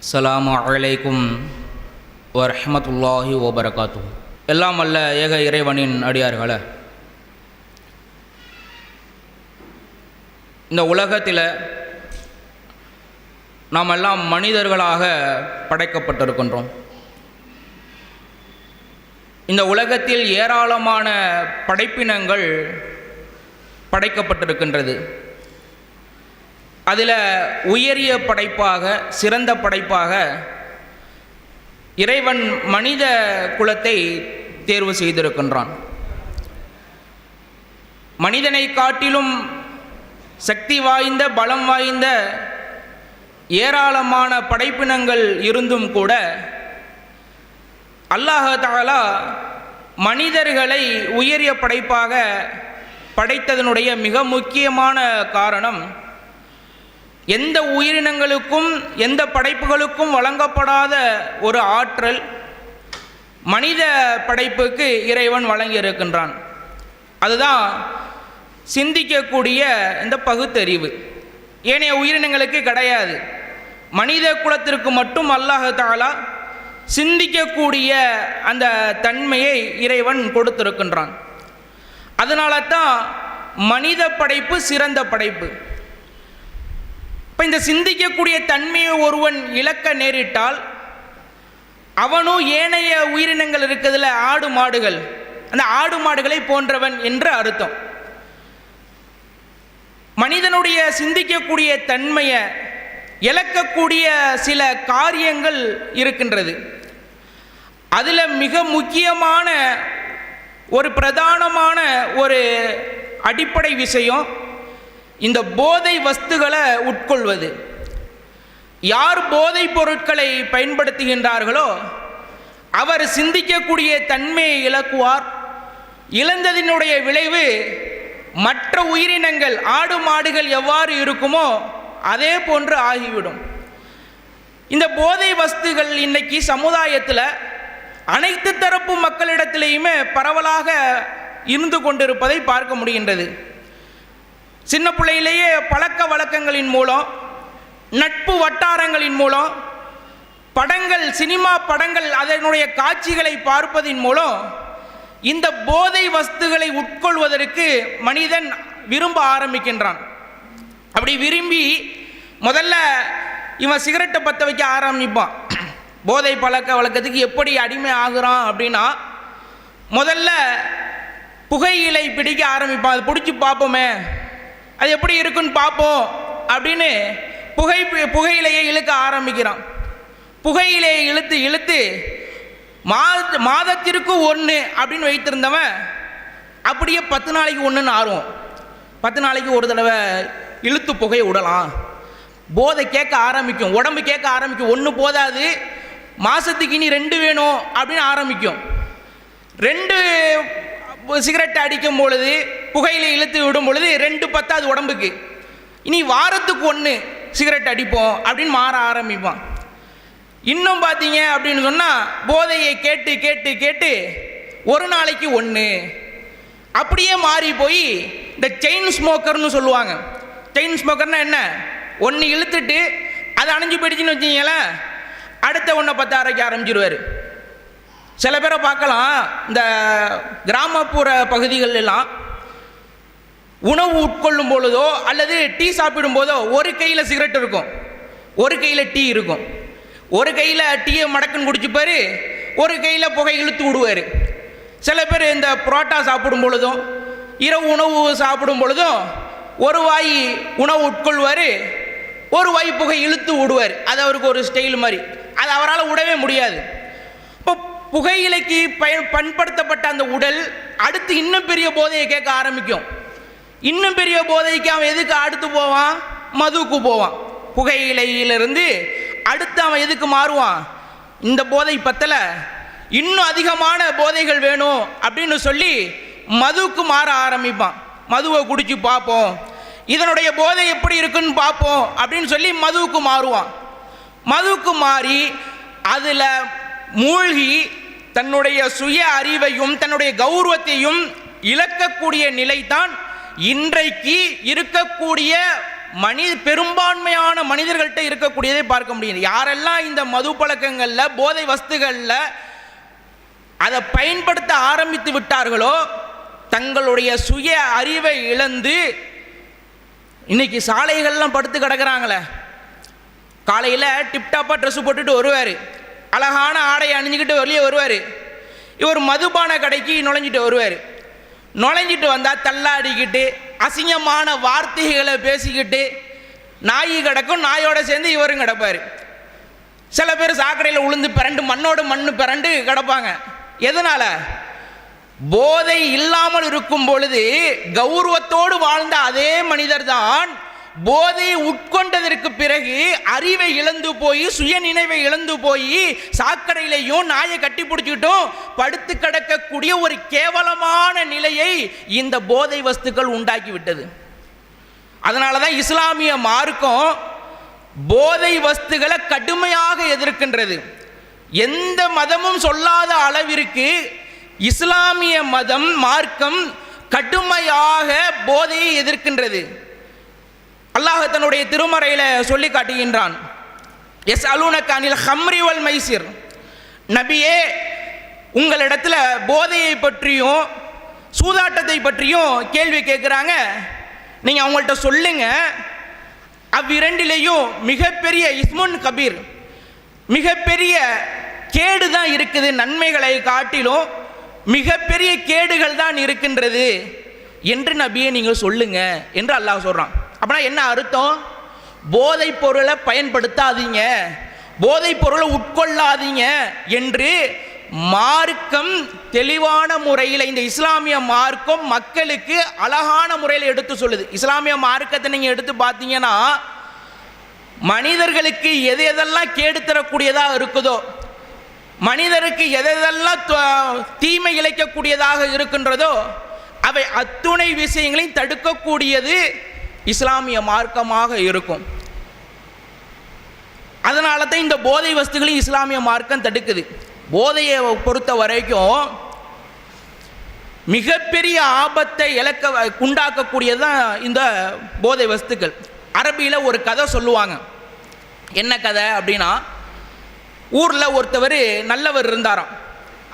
அஸ்லாம் அலைக்கும் வரஹ்மத்துல்லாஹி ஓபரகாத்து எல்லாம் அல்ல ஏக இறைவனின் அடியார்களே. இந்த உலகத்தில் நாம் எல்லாம் மனிதர்களாக படைக்கப்பட்டிருக்கின்றோம். இந்த உலகத்தில் ஏராளமான படைப்பினங்கள் படைக்கப்பட்டிருக்கின்றது. அதில் உயரிய படைப்பாக சிறந்த படைப்பாக இறைவன் மனித குலத்தை தேர்வு செய்திருக்கின்றான். மனிதனை காட்டிலும் சக்தி வாய்ந்த பலம் வாய்ந்த ஏராளமான படைப்பினங்கள் இருந்தும் கூட அல்லாஹ் மனிதர்களை உயரிய படைப்பாக படைத்ததனுடைய மிக முக்கியமான காரணம் எந்த உயிரினங்களுக்கும் எந்த படைப்புகளுக்கும் வழங்கப்படாத ஒரு ஆற்றல் மனித படைப்புக்கு இறைவன் வழங்கியிருக்கின்றான். அதுதான் சிந்திக்கக்கூடிய இந்த பகுத்தறிவு. ஏனைய உயிரினங்களுக்கு கிடையாது. மனித குலத்திற்கு மட்டும் அல்லாஹாலா சிந்திக்கக்கூடிய அந்த தன்மையை இறைவன் கொடுத்திருக்கின்றான். அதனால தான் மனித படைப்பு சிறந்த படைப்பு. இப்போ இந்த சிந்திக்கக்கூடிய தன்மையை ஒருவன் இழக்க நேரிட்டால் அவனும் ஏனைய உயிரினங்கள் இருக்கிறதுல ஆடு மாடுகள். அந்த ஆடு மாடுகளை போன்றவன் என்று அர்த்தம். மனிதனுடைய சிந்திக்கக்கூடிய தன்மையை இழக்கக்கூடிய சில காரியங்கள் இருக்கின்றது. அதில் மிக முக்கியமான ஒரு பிரதானமான ஒரு அடிப்படை விஷயம் இந்த போதை வஸ்துகளை உட்கொள்வது. யார் போதைப் பொருட்களை பயன்படுத்துகின்றார்களோ அவர் சிந்திக்கக்கூடிய தன்மையை இழக்குவார். இழந்ததினுடைய விளைவு மற்ற உயிரினங்கள் ஆடு மாடுகள் எவ்வாறு இருக்குமோ அதே போன்று ஆகிவிடும். இந்த போதை வஸ்துகள் இன்னைக்கு சமுதாயத்தில் அனைத்து தரப்பு மக்களிடத்திலேயுமே பரவலாக இருந்து கொண்டிருப்பதை பார்க்க முடிகின்றது. சின்ன பிள்ளையிலேயே பழக்க வழக்கங்களின் மூலம் நட்பு வட்டாரங்களின் மூலம் படங்கள் சினிமா படங்கள் அதனுடைய காட்சிகளை பார்ப்பதின் மூலம் இந்த போதை வஸ்துகளை உட்கொள்வதற்கு மனிதன் விரும்ப ஆரம்பிக்கின்றான். அப்படி விரும்பி முதல்ல இவன் சிகரெட்டை பற்ற வைக்க ஆரம்பிப்பான். போதை பழக்க வழக்கத்துக்கு எப்படி அடிமை ஆகுறான் அப்படின்னா முதல்ல புகையிலை பிடிக்க ஆரம்பிப்பான். அது பிடிச்சி பார்ப்போமே. அது எப்படி இருக்குன்னு பார்ப்போம் அப்படின்னு புகை புகையிலையை இழுக்க ஆரம்பிக்கிறான். புகையிலையை இழுத்து இழுத்து மாத மாதத்திற்கு ஒன்று அப்படின்னு வைத்திருந்தவன் அப்படியே பத்து நாளைக்கு ஒன்றுன்னு ஆர்வம் பத்து நாளைக்கு ஒரு தடவை இழுத்து புகையை விடலாம். போதை கேட்க ஆரம்பிக்கும். உடம்பு கேட்க ஆரம்பிக்கும். ஒன்று போதாது. மாதத்துக்கு இனி ரெண்டு வேணும் அப்படின்னு ஆரம்பிக்கும். ரெண்டு சிகரெட் அடிக்கும் பொழுது புகையில இழுத்து விடும் பொழுது ரெண்டு பத்தாவது உடம்புக்கு. இனி வாரத்துக்கு ஒன்று சிகரெட் அடிப்போம் அப்படின்னு மாற ஆரம்பிப்பான். இன்னும் பார்த்தீங்க அப்படின்னு சொன்னால் போதையை கேட்டு கேட்டு கேட்டு ஒரு நாளைக்கு ஒன்று அப்படியே மாறி போய் இந்த செயின் ஸ்மோக்கர்னு சொல்லுவாங்க. செயின் ஸ்மோக்கர்னா என்ன? ஒன்று இழுத்துட்டு அது அணைஞ்சு போயிடுச்சுன்னு வச்சிங்களேன் அடுத்த ஒன்றை பற்ற அரைக்க ஆரம்பிச்சிருவார். சில பேரை பார்க்கலாம். இந்த கிராமப்புற பகுதிகள் எல்லாம் உணவு உட்கொள்ளும் பொழுதோ அல்லது டீ சாப்பிடும் போதோ ஒரு கையில் சிகரெட் இருக்கும். ஒரு கையில் டீ இருக்கும். ஒரு கையில் டீயை மடக்குன்னு குடிச்சுப்பார் ஒரு கையில் புகை இழுத்து விடுவார். சில பேர் இந்த புரோட்டா சாப்பிடும் பொழுதும் இரவு உணவு சாப்பிடும் பொழுதும் ஒரு வாய் உணவு உட்கொள்வார் ஒரு வாய் புகை இழுத்து விடுவார். அது அவருக்கு ஒரு ஸ்டைல் மாதிரி. அது அவரால் விடவே முடியாது. இப்போ புகையிலைக்கு பயன் பண்படுத்தப்பட்ட அந்த உடல் அடுத்து இன்னும் பெரிய போதையை கேட்க ஆரம்பிக்கும். இன்னும் பெரிய போதைக்கு அவன் எதுக்கு அடுத்து போவான்? மதுவுக்கு போவான். புகையிலையிலிருந்து அடுத்து அவன் எதுக்கு மாறுவான்? இந்த போதை பத்தல. இன்னும் அதிகமான போதைகள் வேணும் அப்படின்னு சொல்லி மதுவுக்கு மாற ஆரம்பிப்பான். மதுவை குடிச்சு பார்ப்போம். இதனுடைய போதை எப்படி இருக்குன்னு பார்ப்போம் அப்படின்னு சொல்லி மதுவுக்கு மாறுவான். மதுவுக்கு மாறி அதில் மூழ்கி தன்னுடைய சுய அறிவையும் தன்னுடைய கௌரவத்தையும் இழக்கக்கூடிய நிலைதான் இன்றைக்கு இருக்கக்கூடிய மனி பெரும்பான்மையான மனிதர்கள்ட்ட இருக்கக்கூடியதை பார்க்க முடியுது. யாரெல்லாம் இந்த மது பழக்கங்களில் போதை வஸ்துகளில் அதை பயன்படுத்த ஆரம்பித்து விட்டார்களோ தங்களுடைய சுய அறிவை இழந்து இன்னைக்கு சாலைகள்லாம் படுத்து கிடக்கிறாங்களே. காலையில் டிப்டாப்பாக ட்ரெஸ் போட்டுட்டு வருவார். அழகான ஆடை அணிஞ்சுக்கிட்டு வெளியே வருவார். இவர் மதுபான கடைக்கு நுழைஞ்சிட்டு வருவார். நுழைஞ்சிட்டு வந்தால் தள்ளாடிக்கிட்டு அசிங்கமான வார்த்தைகளை பேசிக்கிட்டு நாய் கிடக்கும் நாயோட சேர்ந்து இவரும் கிடப்பார். சில பேர் சாக்கடையில் உளுந்து பிறண்டு மண்ணோடு மண்ணு பிறண்டு கிடப்பாங்க. எதனால்? போதை இல்லாமல் இருக்கும் பொழுது கௌரவத்தோடு வாழ்ந்த அதே மனிதர் தான் போதையை உட்கொண்டதற்கு பிறகு அறிவை இழந்து போய் சுய நினைவை இழந்து போய் சாக்கடையிலையும் நாயை கட்டி பிடிச்சிக்கிட்டும் படுத்து கிடக்கக்கூடிய ஒரு கேவலமான நிலையை இந்த போதை வஸ்துக்கள் உண்டாக்கி விட்டது அதனால தான் இஸ்லாமிய மார்க்கம் போதை வஸ்துகளை கடுமையாக எதிர்க்கின்றது. எந்த மதமும் சொல்லாத அளவிற்கு இஸ்லாமிய மதம் மார்க்கம் கடுமையாக போதையை எதிர்க்கின்றது. அல்லாஹ் தன்னுடைய திருமறையில் சொல்லி காட்டுகின்றான். எஸ் அலுனக் ஹம்ரிவல் மைசிர். நபியே உங்களிடத்தில் போதையை பற்றியும் சூதாட்டத்தை பற்றியும் கேள்வி கேட்குறாங்க. நீங்கள் அவங்கள்ட்ட சொல்லுங்க. அவ்விரண்டிலேயும் மிகப்பெரிய இஸ்முன் கபீர் மிகப்பெரிய கேடு தான் இருக்குது நன்மைகளை காட்டிலும் மிகப்பெரிய கேடுகள் தான் இருக்கின்றது. என்று நபியை நீங்கள் சொல்லுங்க என்று அல்லாஹ் சொல்கிறான் அப்படின்னா என்ன அர்த்தம்? போதைப் பொருளை பயன்படுத்தாதீங்க. போதைப் பொருளை உட்கொள்ளாதீங்க என்று மார்க்கம் தெளிவான முறையில் இந்த இஸ்லாமிய மார்க்கம் மக்களுக்கு அழகான முறையில் எடுத்து சொல்லுது. இஸ்லாமிய மார்க்கத்தை நீங்கள் எடுத்து பார்த்தீங்கன்னா மனிதர்களுக்கு எது எதெல்லாம் கேடு தரக்கூடியதாக இருக்குதோ மனிதருக்கு எதெல்லாம் தீமை இழைக்கக்கூடியதாக இருக்கின்றதோ அவை அத்துணை விஷயங்களையும் தடுக்கக்கூடியது இஸ்லாமிய மார்க்கமாக இருக்கும். அதனால தான் இந்த போதை வஸ்துகளையும் இஸ்லாமிய மார்க்கம் தடுக்குது. போதையை பொறுத்த வரைக்கும் மிகப்பெரிய ஆபத்தை இழக்க உண்டாக்கக்கூடியது தான் இந்த போதை வஸ்துக்கள். அரபியில் ஒரு கதை சொல்லுவாங்க. என்ன கதை அப்படின்னா ஊரில் ஒருத்தவர் நல்லவர் இருந்தாராம்.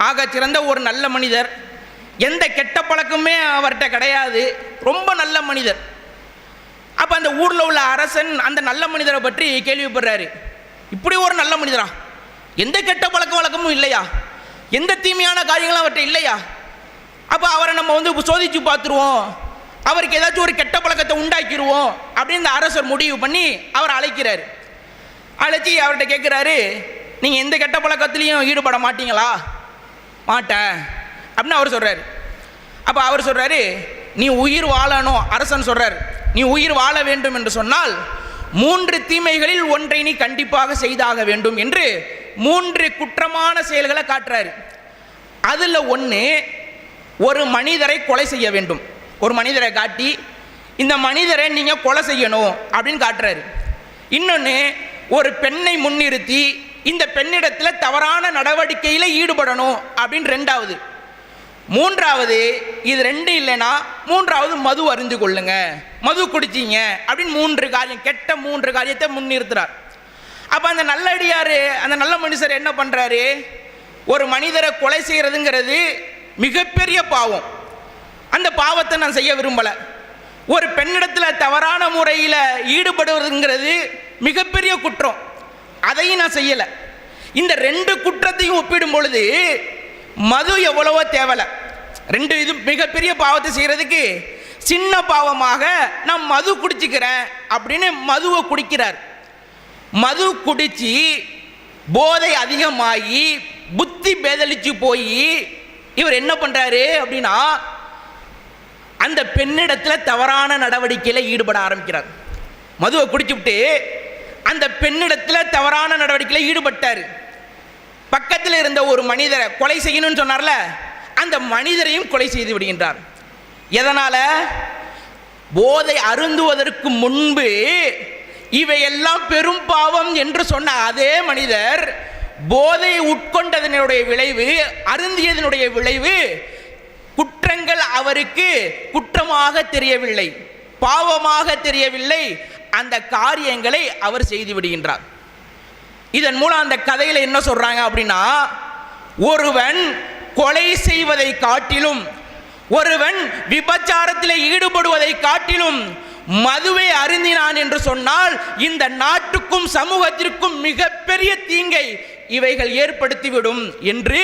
ஆக சிறந்த ஒரு நல்ல மனிதர். எந்த கெட்ட பழக்கமே அவர்கிட்ட கிடையாது. ரொம்ப நல்ல மனிதர். அப்போ அந்த ஊரில் உள்ள அரசன் அந்த நல்ல மனிதரை பற்றி கேள்விப்படுறாரு. இப்படி ஒரு நல்ல மனிதரா? எந்த கெட்ட பழக்க வழக்கமும் இல்லையா? எந்த தீமையான காரியங்களும் அவர்கிட்ட இல்லையா? அப்போ அவரை நம்ம வந்து சோதிச்சு பார்த்துருவோம். அவருக்கு ஏதாச்சும் ஒரு கெட்ட பழக்கத்தை உண்டாக்கிடுவோம் அப்படின்னு இந்த அரசர் முடிவு பண்ணி அவரை அழைக்கிறார். அழைச்சி அவர்கிட்ட கேட்குறாரு நீங்கள் எந்த கெட்ட பழக்கத்துலேயும் ஈடுபட மாட்டீங்களா? மாட்டேன். அப்படின்னு அவர் சொல்கிறாரு அப்போ அவர் சொல்கிறாரு நீ உயிர் வாழணும். அரசன் சொல்கிறார் நீ உயிர் வாழ வேண்டும் என்று சொன்னால் மூன்று தீமைகளில் ஒன்றை நீ கண்டிப்பாக செய்தாக வேண்டும் என்று மூன்று குற்றமான செயல்களை காட்டுறாரு. அதில் ஒன்று ஒரு மனிதரை கொலை செய்ய வேண்டும். ஒரு மனிதரை காட்டி இந்த மனிதரை நீங்கள் கொலை செய்யணும் அப்படின்னு காட்டுறாரு. இன்னொன்று ஒரு பெண்ணை முன்னிறுத்தி இந்த பெண்ணிடத்தில் தவறான நடவடிக்கையில் ஈடுபடணும் அப்படின்னு ரெண்டாவது. மூன்றாவது இது ரெண்டு இல்லைன்னா மூன்றாவது மது அறிஞ்சு கொள்ளுங்க. மது குடிச்சிங்க அப்படின்னு மூன்று காரியம் கெட்ட மூன்று காரியத்தை முன்னிறுத்துறார். அப்போ அந்த நல்லடியார் அந்த நல்ல மனுஷர் என்ன பண்ணுறாரு ஒரு மனிதரை கொலை செய்கிறதுங்கிறது மிகப்பெரிய பாவம். அந்த பாவத்தை நான் செய்ய விரும்பலை. ஒரு பெண்ணிடத்தில் தவறான முறையில் ஈடுபடுவதுங்கிறது மிகப்பெரிய குற்றம். அதையும் நான் செய்யலை. இந்த ரெண்டு குற்றத்தையும் ஒப்பிடும் பொழுது மது எவ்வளவோ தேவலை. ரெண்டு இது மிகப்பெரிய பாவத்தை செய்கிறதுக்கு சின்ன பாவமாக நான் மது குடிச்சிக்கிறேன் அப்படின்னு மதுவை குடிக்கிறார். மது குடிச்சு போதை அதிகமாகி புத்தி பேதளிச்சு போய் இவர் என்ன பண்ணுறாரு அப்படின்னா அந்த பெண்ணிடத்தில் தவறான நடவடிக்கையில் ஈடுபட ஆரம்பிக்கிறார். மதுவை குடிச்சுவிட்டு அந்த பெண்ணிடத்தில் தவறான நடவடிக்கையில் ஈடுபட்டார். பக்கத்தில் இருந்த ஒரு மனிதரை கொலை செய்யணும்னு சொன்னார்ல அந்த மனிதரையும் கொலை செய்து விடுகின்றார். எதனால்? போதை அருந்துவதற்கு முன்பு இவையெல்லாம் பெரும் பாவம் என்று சொன்ன அதே மனிதர் போதை உட்கொண்டதனுடைய விளைவு அருந்தியதனுடைய விளைவு குற்றங்கள் அவருக்கு குற்றமாக தெரியவில்லை பாவமாக தெரியவில்லை அந்த காரியங்களை அவர் செய்து விடுகின்றார். இதன் மூலம் அந்த கதையில் என்ன சொல்கிறாங்க அப்படின்னா ஒருவன் கொலை செய்வதை காட்டிலும் ஒருவன் விபச்சாரத்தில் ஈடுபடுவதை காட்டிலும் மதுவை அருந்தினான் என்று சொன்னால் இந்த நாட்டுக்கும் சமூகத்திற்கும் மிகப்பெரிய தீங்கை இவைகள் ஏற்படுத்திவிடும் என்று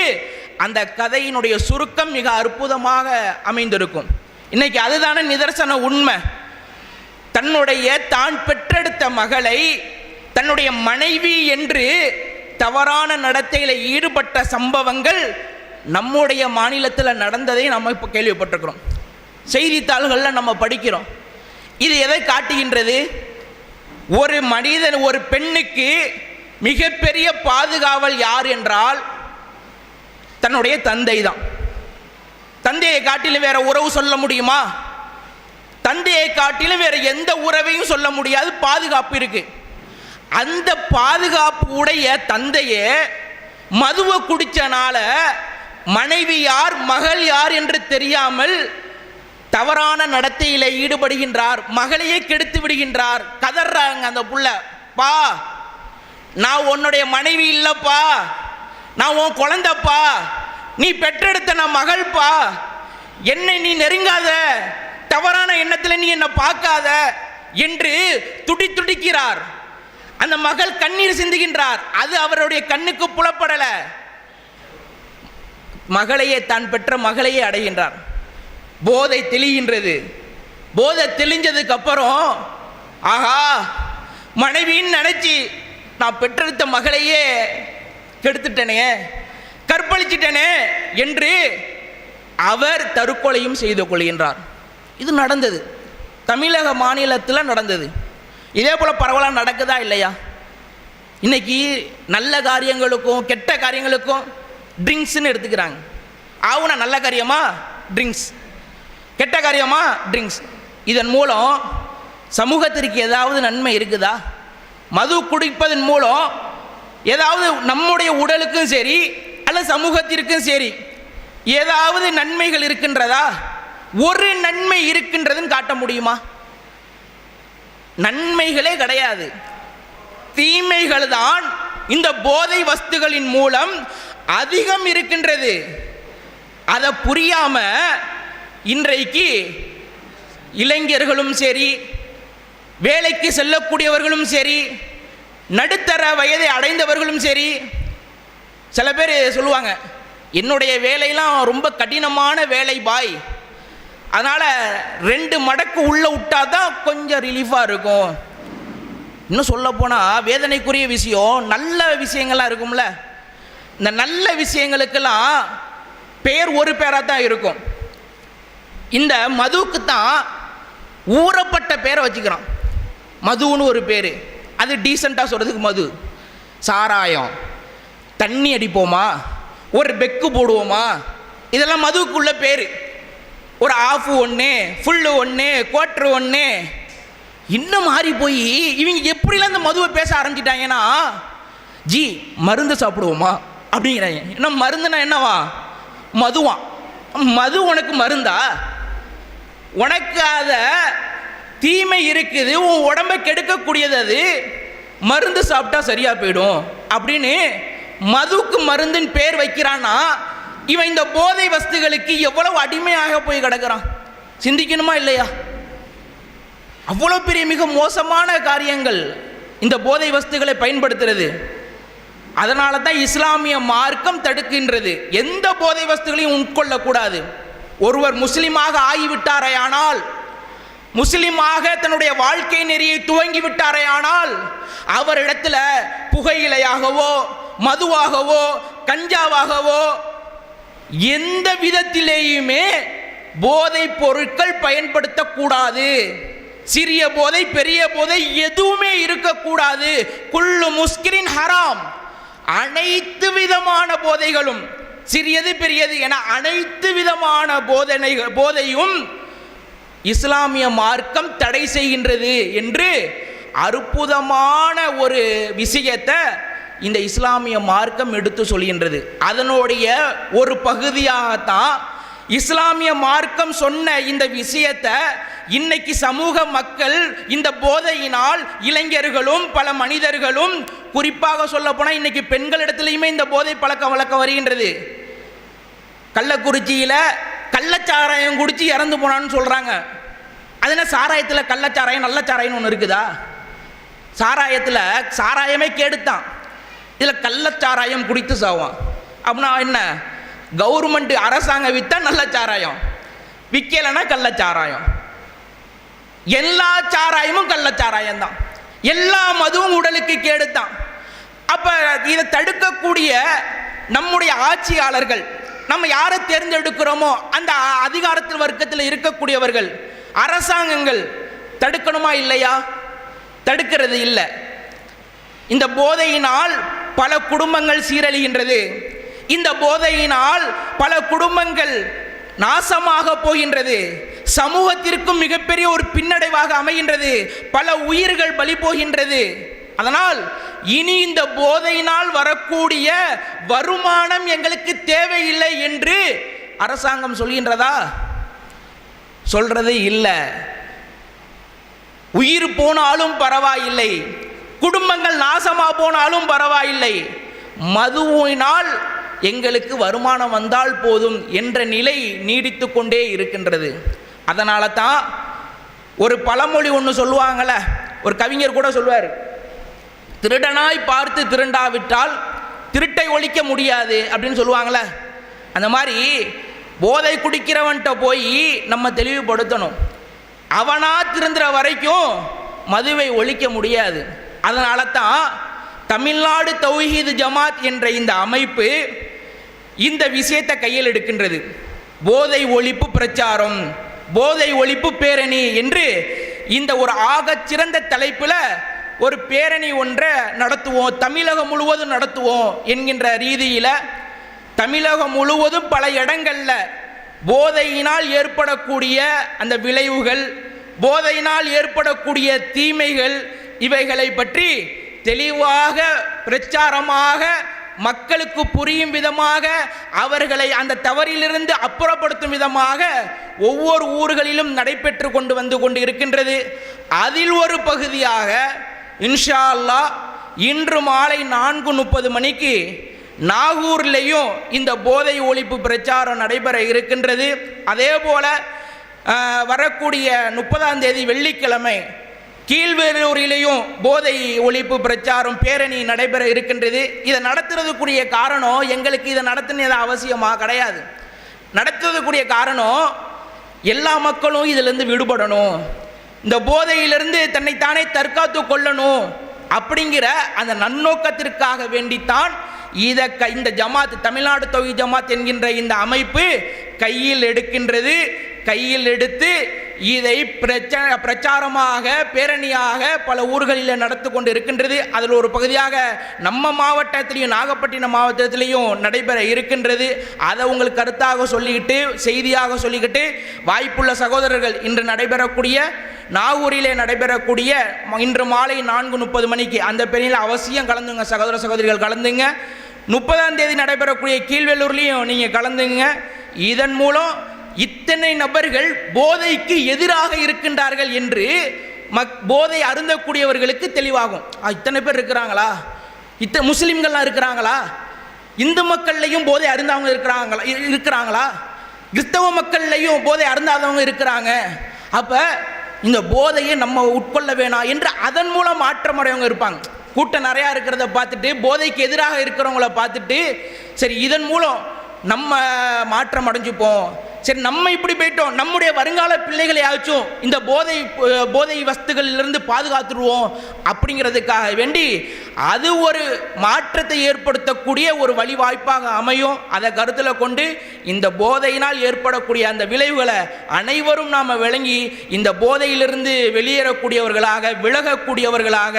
அந்த கதையினுடைய சுருக்கம் மிக அற்புதமாக அமைந்திருக்கும். இன்னைக்கு அதுதானே நிதர்சன உண்மை. தன்னுடைய தான் பெற்றெடுத்த மகளை தன்னுடைய மனைவி என்று தவறான நடத்தையில் ஈடுபட்ட சம்பவங்கள் நம்முடைய மாநிலத்தில் நடந்ததை நம்ம இப்போ கேள்விப்பட்டிருக்கிறோம். செய்தித்தாள்களில் நம்ம படிக்கிறோம். இது எதை காட்டுகின்றது? ஒரு மனிதன் ஒரு பெண்ணுக்கு மிகப்பெரிய பாதுகாவல் யார் என்றால் தன்னுடைய தந்தை தான் தந்தையை காட்டிலும் வேற உறவு சொல்ல முடியுமா? தந்தையை காட்டிலும் வேற எந்த உறவையும் சொல்ல முடியாது. பாதுகாப்பு இருக்குது அந்த பாதுகாப்பு உடைய தந்தையே மதுவை குடித்தனால மனைவி யார் மகள் யார் என்று தெரியாமல் தவறான நடத்தையில் ஈடுபடுகின்றார். மகளையே கெடுத்து விடுகின்றார். கதறாங்க அந்த புள்ள. பா நான் உன்னுடைய மனைவி இல்லைப்பா. நான் உன் குழந்தைப்பா. நீ பெற்றெடுத்த நான் மகள்ப்பா. என்னை நீ நெருங்காத. தவறான எண்ணத்தில் நீ என்னை பார்க்காத என்று துடி துடிக்கிறார் அந்த மகள் கண்ணீர் சிந்துகின்றார். அது அவருடைய கண்ணுக்கு புலப்படல. மகளையே தான் பெற்ற மகளையே அடைகின்றார். போதை தெளிகின்றது. போதை தெளிஞ்சதுக்கு அப்புறம் ஆஹா மனைவின்னு நினைச்சி நான் பெற்றெடுத்த மகளையே கெடுத்துட்டனே கற்பழிச்சிட்டனே என்று அவர் தற்கொலையும் செய்து கொள்கின்றார். இது நடந்தது. தமிழக மாநிலத்தில் நடந்தது. இதே போல் பரவலாக நடக்குதா இல்லையா? இன்னைக்கு நல்ல காரியங்களுக்கும் கெட்ட காரியங்களுக்கும் ட்ரிங்க்ஸ்னு எடுத்துக்கிறாங்க. ஆவுனா நல்ல காரியமா? ட்ரிங்க்ஸ் கெட்ட காரியமா? ட்ரிங்க்ஸ் இதன் மூலம் சமூகத்திற்கு ஏதாவது நன்மை இருக்குதா? மது குடிப்பதன் மூலம் ஏதாவது நம்முடைய உடலுக்கும் சரி அல்ல சமூகத்திற்கும் சரி ஏதாவது நன்மைகள் இருக்கின்றதா? ஒரு நன்மை இருக்கின்றதுன்னு காட்ட முடியுமா? நன்மைகளே கிடையாது. தீமைகள் தான் இந்த போதை வஸ்துகளின் மூலம் அதிகம் இருக்கின்றது. அதை புரியாம இன்றைக்கு இளைஞர்களும் சரி வேலைக்கு செல்லக்கூடியவர்களும் சரி நடுத்தர வயதை அடைந்தவர்களும் சரி சில பேர் சொல்லுவாங்க என்னுடைய வேலையெல்லாம் ரொம்ப கடினமான வேலை பாய். அதனால் ரெண்டு மடக்கு உள்ளே விட்டால் தான் கொஞ்சம் ரிலீஃபாக இருக்கும். இன்னும் சொல்ல போனால் வேதனைக்குரிய விஷயம் நல்ல விஷயங்கள்லாம் இருக்கும்ல. இந்த நல்ல விஷயங்களுக்கெல்லாம் பேர் ஒரு பேராக தான் இருக்கும். இந்த மதுவுக்கு தான் ஊறப்பட்ட பேரை வச்சுக்கிறான். மதுன்னு ஒரு பேர். அது டீசெண்டாக சொல்கிறதுக்கு மது. சாராயம். தண்ணி அடிப்போமா? ஒரு பெக்கு போடுவோமா? இதெல்லாம் மதுவுக்குள்ள பேர். ஒரு ஆஃப் ஒன்று ஃபுல்லு ஒன்று குவாட்ரு ஒன்று இன்னும் மாறி போய் இவங்க எப்படிலாம் இந்த மதுவை பேச ஆரம்பிச்சிட்டாங்கன்னா ஜி மருந்து சாப்பிடுவோமா? அப்படிங்கிறாங்க. என்ன மருந்துனா என்னவா? மதுவான் மது உனக்கு மருந்தா? உனக்கு அத தீமை இருக்குது உன் உடம்பை கெடுக்கக்கூடியது அது. மருந்து சாப்பிட்டா சரியாக போயிடும் அப்படின்னு மதுவுக்கு மருந்துன்னு பேர் வைக்கிறான்னா இவன் இந்த போதை வஸ்துகளுக்கு எவ்வளவு அடிமையாக போய் கிடக்கிறான்? சிந்திக்கணுமா இல்லையா? அவ்வளோ பெரிய மிக மோசமான காரியங்கள் இந்த போதை வஸ்துகளை பயன்படுத்துறது. அதனால தான் இஸ்லாமிய மார்க்கம் தடுக்கின்றது. எந்த போதை வஸ்துகளையும் உட்கொள்ளக்கூடாது. ஒருவர் முஸ்லீமாக ஆகிவிட்டாரையானால் முஸ்லீமாக தன்னுடைய வாழ்க்கை நெறியை துவங்கி விட்டாரையானால் அவரிடத்தில் புகையிலையாகவோ மதுவாகவோ கஞ்சாவாகவோ எந்த விதத்திலேயுமே போதை பொருட்கள் பயன்படுத்தக்கூடாது. சிறிய போதை பெரிய போதை எதுவுமே இருக்கக்கூடாது. குள்ளு முஸ்கிரின் ஹராம். அனைத்து விதமான போதைகளும் சிறியது பெரியது என அனைத்து விதமான போதனை போதையும் இஸ்லாமிய மார்க்கம் தடை செய்கின்றது என்று அற்புதமான ஒரு விஷயத்தை இந்த இஸ்லாமிய மார்க்கம் எடுத்து சொல்கின்றது. அதனுடைய ஒரு பகுதியாகத்தான் இஸ்லாமிய மார்க்கம் சொன்ன இந்த விஷயத்தை இன்னைக்கு சமூக மக்கள் இந்த போதையினால் இளைஞர்களும் பல மனிதர்களும் குறிப்பாக சொல்ல போனால் இன்னைக்கு பெண்களிடத்திலையுமே இந்த போதை பழக்க வழக்கம் வருகின்றது. கள்ளக்குறிச்சியில் கள்ளச்சாராயம் குடிச்சு இறந்து போனான்னு சொல்கிறாங்க அது சாராயத்தில் கள்ளச்சாராயம் நல்ல சாராயம்னு ஒன்று இருக்குதா? சாராயத்தில் சாராயமே கேடுத்தான் இதில் கள்ளச்சாராயம் குடித்து சாவான். அப்படின்னா என்ன? கவர்மெண்ட் அரசாங்கம் விற்றா நல்ல சாராயம் விற்கலைன்னா கள்ளச்சாராயம். எல்லா சாராயமும் கள்ளச்சாராயம் தான் எல்லா மதுவும் உடலுக்கு கேடுதான். அப்போ இதை தடுக்கக்கூடிய நம்முடைய ஆட்சியாளர்கள் நம்ம யாரை தேர்ந்தெடுக்கிறோமோ அந்த அ- அதிகாரத்தில் வர்க்கத்தில் இருக்கக்கூடியவர்கள் அரசாங்கங்கள் தடுக்கணுமா இல்லையா? தடுக்கிறது இல்லை. இந்த போதையினால் பல குடும்பங்கள் சீரழிகின்றது. இந்த போதையினால் பல குடும்பங்கள் நாசமாக போகின்றது. சமூகத்திற்கும் மிகப்பெரிய ஒரு பின்னடைவாக அமைகின்றது. பல உயிர்கள் பலி போகின்றது. அதனால் இனி இந்த போதையினால் வரக்கூடிய வருமானம் எங்களுக்கு தேவையில்லை என்று அரசாங்கம் சொல்கின்றதா? சொல்றது இல்லை. உயிர் போனாலும் பரவாயில்லை. குடும்பங்கள் நாசமாக போனாலும் பரவாயில்லை. மதுவினால் எங்களுக்கு வருமானம் வந்தால் போதும் என்ற நிலை நீடித்து கொண்டே இருக்கின்றது. அதனால தான் ஒரு பழமொழி ஒன்று சொல்லுவாங்கள்ல ஒரு கவிஞர் கூட சொல்லுவார் திருடனாய் பார்த்து திருண்டாவிட்டால் திருட்டை ஒழிக்க முடியாது அப்படின்னு சொல்லுவாங்கள அந்த மாதிரி போதை குடிக்கிறவன்கிட்ட போய் நம்ம தெளிவுபடுத்தணும். அவனா திருந்துற வரைக்கும் மதுவை ஒழிக்க முடியாது. அதனால தான் தமிழ்நாடு தௌஹீது ஜமாத் என்ற இந்த அமைப்பு இந்த விஷயத்தை கையில் எடுக்கின்றது. போதை ஒழிப்பு பிரச்சாரம் போதை ஒழிப்பு பேரணி என்று இந்த ஒரு ஆகச்சிறந்த தலைப்பில் ஒரு பேரணி ஒன்றை நடத்துவோம் தமிழகம் முழுவதும் நடத்துவோம் என்கின்ற ரீதியில் தமிழகம் முழுவதும் பல இடங்களில் போதையினால் ஏற்படக்கூடிய அந்த விளைவுகள் போதையினால் ஏற்படக்கூடிய தீமைகள் இவைகளை பற்றி தெளிவாக பிரச்சாரமாக மக்களுக்கு புரியும் விதமாக அவர்களை அந்த தவறிலிருந்து அப்புறப்படுத்தும் விதமாக ஒவ்வொரு ஊர்களிலும் நடைபெற்று கொண்டு வந்து கொண்டு இருக்கின்றது அதில் ஒரு பகுதியாக இன்ஷா அல்லாஹ் இன்று மாலை நான்கு முப்பது மணிக்கு நாகூர்லேயும் இந்த போதை ஒழிப்பு பிரச்சாரம் நடைபெற இருக்கின்றது. அதே போல வரக்கூடிய முப்பதாம் தேதி வெள்ளிக்கிழமை கீழ்வேலூரிலேயும் போதை ஒழிப்பு பிரச்சாரம் பேரணி நடைபெற இருக்கின்றது. இதை நடத்துறதுக்குரிய காரணம் எங்களுக்கு இதை நடத்தினது அவசியமாக கிடையாது. நடத்துறதுக்குரிய காரணம் எல்லா மக்களும் இதிலிருந்து விடுபடணும். இந்த போதையிலிருந்து தன்னைத்தானே தற்காத்து கொள்ளணும் அப்படிங்கிற அந்த நன்னோக்கத்திற்காக வேண்டித்தான் இதை க- இந்த ஜமாத் தமிழ்நாடு தொகை ஜமாத் என்கின்ற இந்த அமைப்பு கையில் எடுக்கின்றது. கையில் எடுத்து இதை பிரச்ச பிரச்சாரமாக பேரணியாக பல ஊர்களில் நடத்து கொண்டு இருக்கின்றது அதில் ஒரு பகுதியாக நம்ம மாவட்டத்திலையும் நாகப்பட்டினம் மாவட்டத்திலையும் நடைபெற இருக்கின்றது. அதை உங்களுக்கு கருத்தாக சொல்லிக்கிட்டு செய்தியாக சொல்லிக்கிட்டு வாய்ப்புள்ள சகோதரர்கள் இன்று நடைபெறக்கூடிய நாகூரிலே நடைபெறக்கூடிய ம- இன்று மாலை நான்கு முப்பது மணிக்கு அந்த பெண்ணில் அவசியம் கலந்துங்க. சகோதர சகோதரிகள் கலந்துங்க. முப்பதாம் தேதி நடைபெறக்கூடிய கீழ்வெல்லூர்லேயும் நீங்கள் கலந்துங்க. இதன் மூலம் இத்தனை நபர்கள் போதைக்கு எதிராக இருக்கின்றார்கள் என்று மக் போதை அருந்தக்கூடியவர்களுக்கு தெளிவாகும். இத்தனை பேர் இருக்கிறாங்களா? இத்த முஸ்லீம்கள்லாம் இருக்கிறாங்களா? இந்து மக்கள்லையும் போதை அருந்தவங்க இருக்கிறாங்களா இருக்கிறாங்களா? கிறிஸ்தவ மக்கள்லையும் போதை அருந்தாதவங்க இருக்கிறாங்க. அப்போ இந்த போதையை நம்ம உட்கொள்ள வேணாம் என்று அதன் மூலம் மாற்றமடையவங்க இருப்பாங்க. கூட்டம் நிறையா இருக்கிறத பார்த்துட்டு போதைக்கு எதிராக இருக்கிறவங்கள பார்த்துட்டு சரி இதன் மூலம் நம்ம மாற்றம் அடைஞ்சுப்போம் சரி நம்ம இப்படி போயிட்டோம். நம்முடைய வருங்கால பிள்ளைகளையாச்சும் இந்த போதை போதை வஸ்துகளிலிருந்து பாதுகாத்துருவோம் அப்படிங்கிறதுக்காக வேண்டி அது ஒரு மாற்றத்தை ஏற்படுத்தக்கூடிய ஒரு வழிவாய்ப்பாக அமையும். அதை கருத்தில் கொண்டு இந்த போதையினால் ஏற்படக்கூடிய அந்த விளைவுகளை அனைவரும் நாம் விளங்கி இந்த போதையிலிருந்து வெளியேறக்கூடியவர்களாக விலகக்கூடியவர்களாக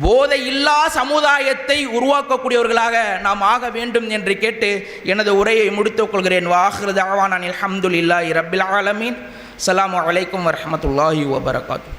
போதை இல்லா சமுதாயத்தை உருவாக்கக்கூடியவர்களாக நாம் ஆக வேண்டும் என்று கேட்டு எனது உரையை முடித்துக் கொள்கிறேன். வாஹிருதாவான் அல்ஹம்துலில்லாஹி ரப்பில் ஆலமீன். அலாம் வலைக்கம் வரமத்துல்லாஹி வபரகாத்து